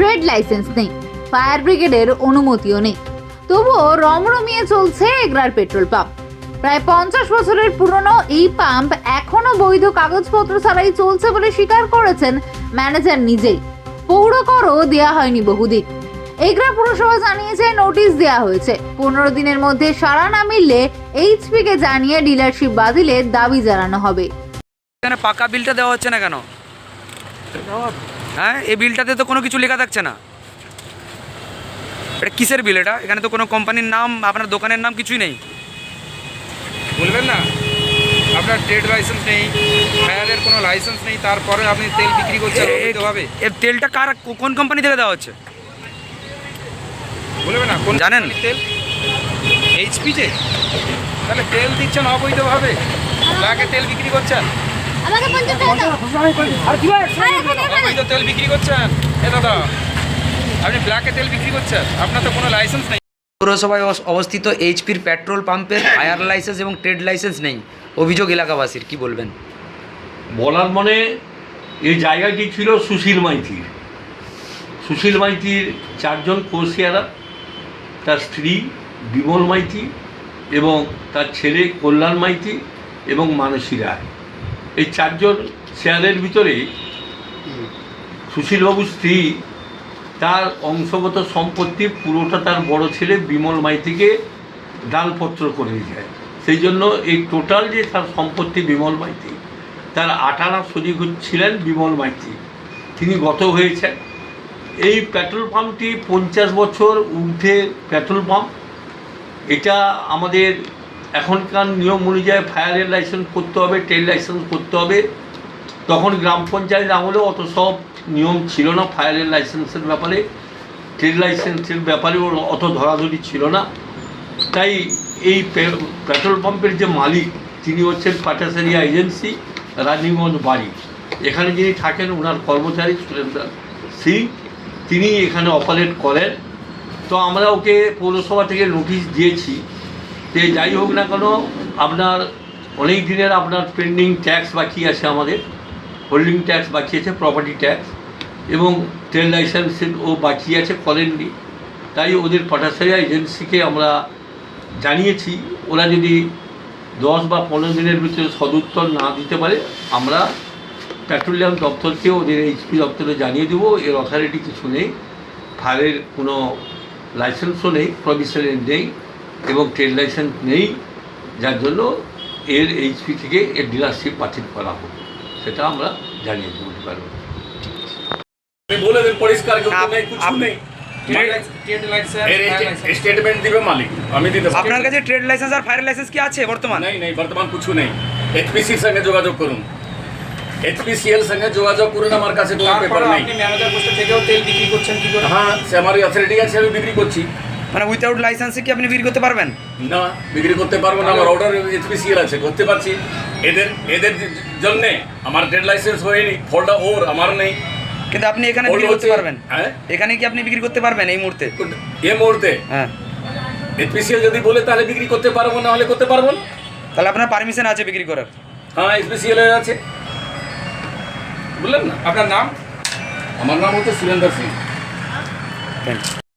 Trade licence নেই fire ব্রিগেডের অনুমতিও নেই। তবুও রমরমিয়ে চলছে এগরার পেট্রোল পাম্প। প্রায় পঞ্চাশ বছরের পুরনো এই পাম্প এখনও বৈধ কাগজপত্র ছাড়াই চলছে বলে স্বীকার করেছেন ম্যানেজার নিজেই। পৌর করও দেওয়া হয়নি বহুদিন। এগরা পুরসভা জানিয়েছে নোটিশ দেওয়া হয়েছে। পনেরো দিনের মধ্যে সাড়া না মিললে এইচপি কে জানিয়ে ডিলারশিপ বাতিলের দাবি জানানো হবে। এখানে পাকা বিলটা দেওয়া হচ্ছে না কেন? হ্যাঁ এই বিলটাতে তো কোনো কিছু লেখা থাকছে না। এটা কিসের বিল এটা? এখানে তো কোনো কোম্পানির নাম আপনার দোকানের নাম কিছুই নেই। বলবেন না। আপনার ট্রেড লাইসেন্স নেই ফায়ারের কোনো লাইসেন্স নেই তারপরে আপনি তেল বিক্রি করছেন এ- এ- অবৈধভাবে এর তেলটা কার কোন কোম্পানি থেকে দেওয়া হচ্ছে? বলবেন না কোন জানেন? তেল? এইচপি যে তাহলে তেল দিচ্ছেন অবৈধভাবে। ব্ল্যাকে তেল বিক্রি করছেন? আমাকে পঞ্চাশ টাকা দাও। হ্যাঁ, এখানে, এখানে। অবৈধ তেল বিক্রি করছেন। এ দাদা আপনি ব্ল্যাকে তেল বিক্রি করছেন? আপনার তো কোনো লাইসেন্স নেই। পৌরসভায় অবস্থিত এইচপির পেট্রোল পাম্পের ফায়ার লাইসেন্স এবং ট্রেড লাইসেন্স নেই। অভিযোগ এলাকাবাসীর কি বলবেন? বলার মানে এই জায়গাটি ছিল সুশীল মাইতির। সুশীল মাইতির চারজন কোর্সিয়ারা তার স্ত্রী বিমল মাইতি এবং তার ছেলে কল্যাণ মাইতি এবং মানসী রায়। এই চারজন শেয়ারের ভিতরে সুশীলবাবুর স্ত্রী তার অংশগত সম্পত্তি পুরোটা তার বড় ছেলে বিমল মাইতিকে দানপত্র করে যায়। সেই জন্য এই টোটাল যে তার সম্পত্তি বিমল মাইতি তার আটানা সজিক ছিলেন বিমল মাইতি। তিনি গত হয়েছেন। এই পেট্রোল পাম্পটি পঞ্চাশ বছর ঊর্ধ্বে পেট্রোল পাম্প। এটা আমাদের এখনকার নিয়ম অনুযায়ী ফায়ারের লাইসেন্স করতে হবে ট্রেড লাইসেন্স করতে হবে। তখন গ্রাম পঞ্চায়েত আমলেও অত সব নিয়ম ছিল না ফায়ারের লাইসেন্সের ব্যাপারে। ট্রেড লাইসেন্সের ব্যাপারেও অত ধরাধরি ছিল না। তাই এই পেট্রোল পাম্পের যে মালিক, তিনি হচ্ছেন পাটাসারিয়া এজেন্সি রানীগঞ্জ বাড়ি। এখানে যিনি থাকেন ওনার কর্মচারী সুরেন্দ্র সিং, তিনি এখানে অপারেট করেন। তো আমরা ওকে পৌরসভা থেকে নোটিশ দিয়েছি যে যাই হোক না কেন, আপনার অনেক দিনের আপনার পেন্ডিং ট্যাক্স বাকি আছে আমাদের হোল্ডিং ট্যাক্স বাকি আছে প্রপার্টি ট্যাক্স এবং ট্রেন লাইসেন্সের ও বাকি আছে করেননি তাই ওদের পাটাসারিয়া এজেন্সিকে আমরা জানিয়েছি, ওরা যদি দশ বা পনেরো দিনের ভিতরে সদুত্তর না দিতে পারে, আমরা পেট্রোলিয়াম দপ্তরকে ওদের এইচপি দপ্তরে জানিয়ে দেবো, এর অথরিটি কিছু নেই ফায়ারের কোনো লাইসেন্সও নেই প্রভিশনের নেই। এবং ট্রেড লাইসেন্স নেই যার জন্য এর এইচপি থেকে এর ডিলারশিপ বাতিল করা হবে সেটা আমরা জানিয়ে দেবো পারব বলে দেন পরিষ্কার স্টেটমেন্ট দিবে মালিক আমি দিতে আপনার কাছে ট্রেড লাইসেন্স আর ফায়ার লাইসেন্স কি আছে বর্তমান? নেই নেই বর্তমান কিছু নেই। এইচপিসির সঙ্গে যোগাযোগ করুন। এইচপিসিএল সঙ্গে যোগাযোগ করুন আমার কাছে কোনো পেপার নেই। আপনি ম্যানেজার পোস্টে থেকেও তেল বিক্রি করছেন কি করে? হ্যাঁ সে আমার অথরিটি আছে আমি বিক্রি করছি। মানে উইথাউট লাইসেন্সে কি আপনি বিক্রি করতে পারবেন? না বিক্রি করতে পারব না আমার অর্ডার এইচপিসিএল আছে করতে পারছি। এদের এদের জন্য আমার ট্রেড লাইসেন্স হয়নি ফলটা ওর আমার নেই। কিন্তু আপনি এখানে বিক্রি করতে পারবেন? হ্যাঁ? এখানে কি আপনি বিক্রি করতে পারবেন এই মুহূর্তে? এ মুহূর্তে? হ্যাঁ। এইচপিসিএল যদি বলে তাহলে বিক্রি করতে পারব না হলে করতে পারব না। তাহলে আপনার পারমিশন আছে বিক্রি করার? হ্যাঁ এইচপিসিএল আছে। বুঝলেন না? আপনার নাম? আমার নাম হচ্ছে সুরেন্দ্র সিং। Thank you